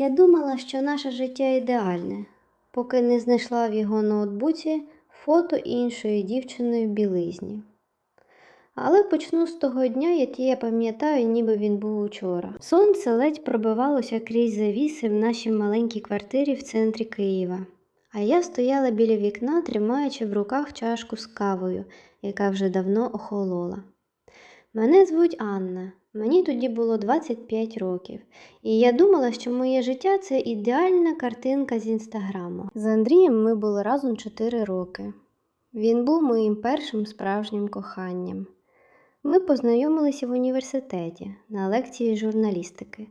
Я думала, що наше життя ідеальне, поки не знайшла в його ноутбуці фото іншої дівчини в білизні. Але почну з того дня, який я пам'ятаю, ніби він був учора. Сонце ледь пробивалося крізь завіси в нашій маленькій квартирі в центрі Києва. А я стояла біля вікна, тримаючи в руках чашку з кавою, яка вже давно охолола. Мене звуть Анна. Мені тоді було 25 років, і я думала, що моє життя це ідеальна картинка з інстаграму. З Андрієм ми були разом 4 роки. Він був моїм першим справжнім коханням. Ми познайомилися в університеті на лекції журналістики.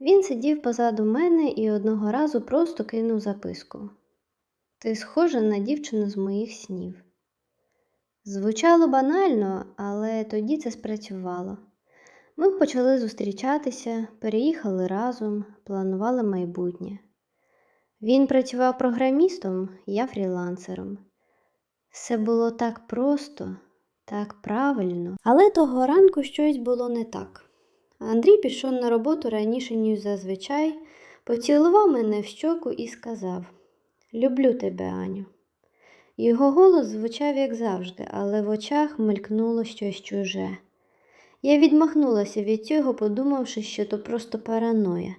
Він сидів позаду мене і одного разу просто кинув записку. Ти схожа на дівчину з моїх снів. Звучало банально, але тоді це спрацювало. Ми почали зустрічатися, переїхали разом, планували майбутнє. Він працював програмістом, я фрілансером. Все було так просто, так правильно. Але того ранку щось було не так. Андрій пішов на роботу раніше, ніж зазвичай, поцілував мене в щоку і сказав: Люблю тебе, Аню. Його голос звучав, як завжди, але в очах мелькнуло щось чуже. Я відмахнулася від цього, подумавши, що то просто параноя.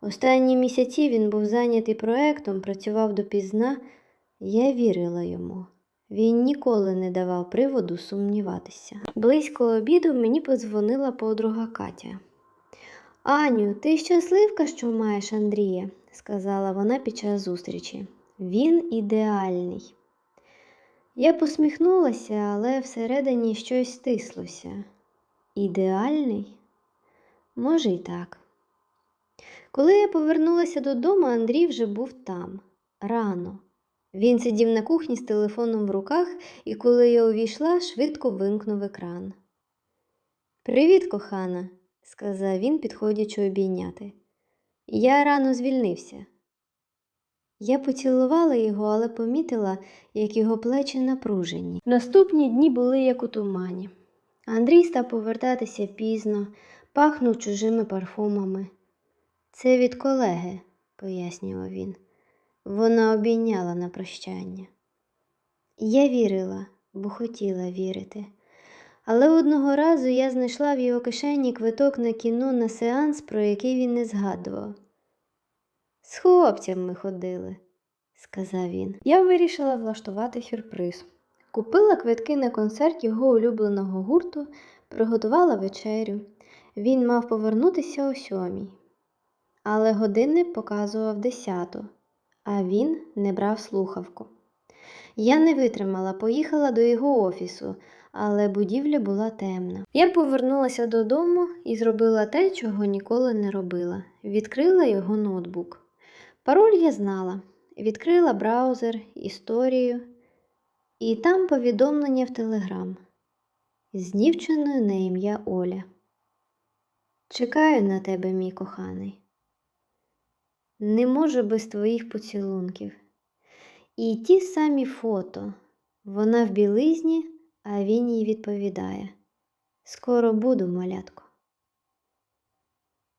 Останні місяці він був зайнятий проектом, працював допізна. Я вірила йому. Він ніколи не давав приводу сумніватися. Близько обіду мені подзвонила подруга Катя. Аню, ти щасливка, що маєш Андрія, сказала вона під час зустрічі. Він ідеальний. Я посміхнулася, але всередині щось стислося. Ідеальний? Може, й так. Коли я повернулася додому, Андрій вже був там, рано. Він сидів на кухні з телефоном в руках, і коли я увійшла, швидко вимкнув екран. Привіт, кохана, сказав він, підходячи обійняти. Я рано звільнився. Я поцілувала його, але помітила, як його плечі напружені. Наступні дні були як у тумані. Андрій став повертатися пізно, пахнув чужими парфумами. Це від колеги, пояснював він. Вона обійняла на прощання. Я вірила, бо хотіла вірити. Але одного разу я знайшла в його кишені квиток на кіно на сеанс, про який він не згадував. З хлопцем ми ходили, сказав він. Я вирішила влаштувати сюрприз. Купила квитки на концерт його улюбленого гурту, приготувала вечерю. Він мав повернутися о сьомій. Але годинник показував десяту, а він не брав слухавку. Я не витримала, поїхала до його офісу, але будівля була темна. Я повернулася додому і зробила те, чого ніколи не робила. Відкрила його ноутбук. Пароль я знала. Відкрила браузер, історію, і там повідомлення в Телеграм з дівчиною на ім'я Оля. Чекаю на тебе, мій коханий. Не можу без твоїх поцілунків. І ті самі фото. Вона в білизні, а він їй відповідає: Скоро буду, малятко.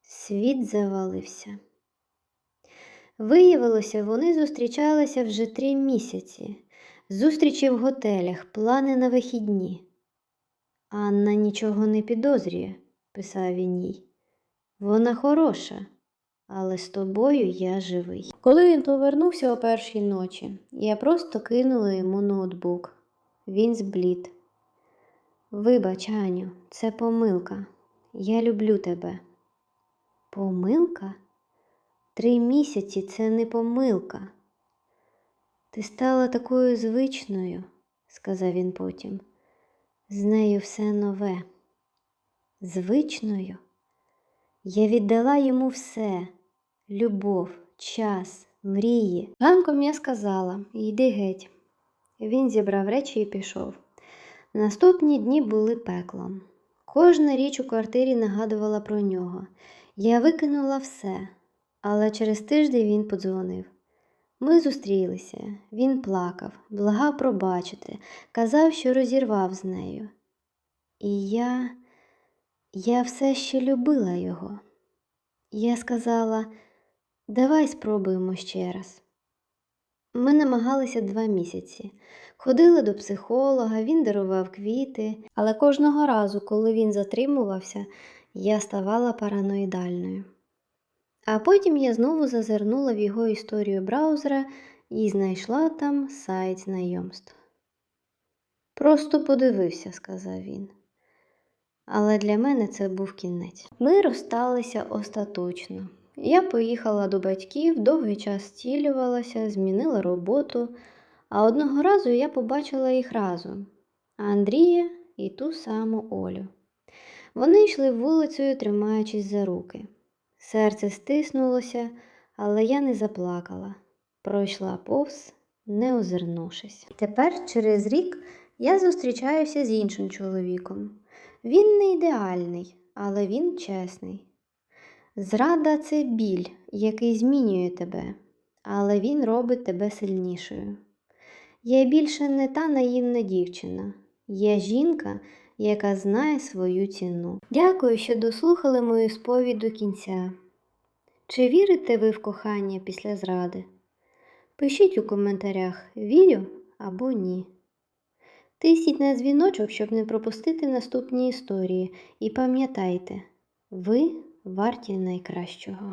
Світ завалився. Виявилося, вони зустрічалися вже три місяці. Зустрічі в готелях, плани на вихідні. Анна нічого не підозрює, писав він їй. Вона хороша, але з тобою я живий. Коли він повернувся о першій ночі, я просто кинула йому ноутбук. Він зблід. Вибач, Аню, це помилка. Я люблю тебе. Помилка? Три місяці це не помилка. Ти стала такою звичною, сказав він потім. З нею все нове. Звичною. Я віддала йому все любов, час, мрії. Ранком я сказала йди геть. Він зібрав речі і пішов. Наступні дні були пеклом. Кожна річ у квартирі нагадувала про нього. Я викинула все, але через тиждень він подзвонив. Ми зустрілися, він плакав, благав пробачити, казав, що розірвав з нею. І я, я все ще любила його. Я сказала, Давай спробуємо ще раз. Ми намагалися два місяці. Ходили до психолога, він дарував квіти, але кожного разу, коли він затримувався, я ставала параноїдальною. А потім я знову зазирнула в його історію браузера і знайшла там сайт знайомств. Просто подивився, сказав він. Але для мене це був кінець. Ми розсталися остаточно. Я поїхала до батьків, довгий час стілювалася, змінила роботу, а одного разу я побачила їх разом Андрія і ту саму Олю. Вони йшли вулицею, тримаючись за руки. Серце стиснулося, але я не заплакала. Пройшла повз, не озирнувшись. Тепер, через рік, я зустрічаюся з іншим чоловіком. Він не ідеальний, але він чесний. Зрада це біль, який змінює тебе, але він робить тебе сильнішою. Я більше не та наївна дівчина, я жінка, яка знає свою ціну. Дякую, що дослухали мою сповідь до кінця. Чи вірите ви в кохання після зради? Пишіть у коментарях вірю або ні. Тисніть на дзвіночок, щоб не пропустити наступні історії. І пам'ятайте, ви варті найкращого.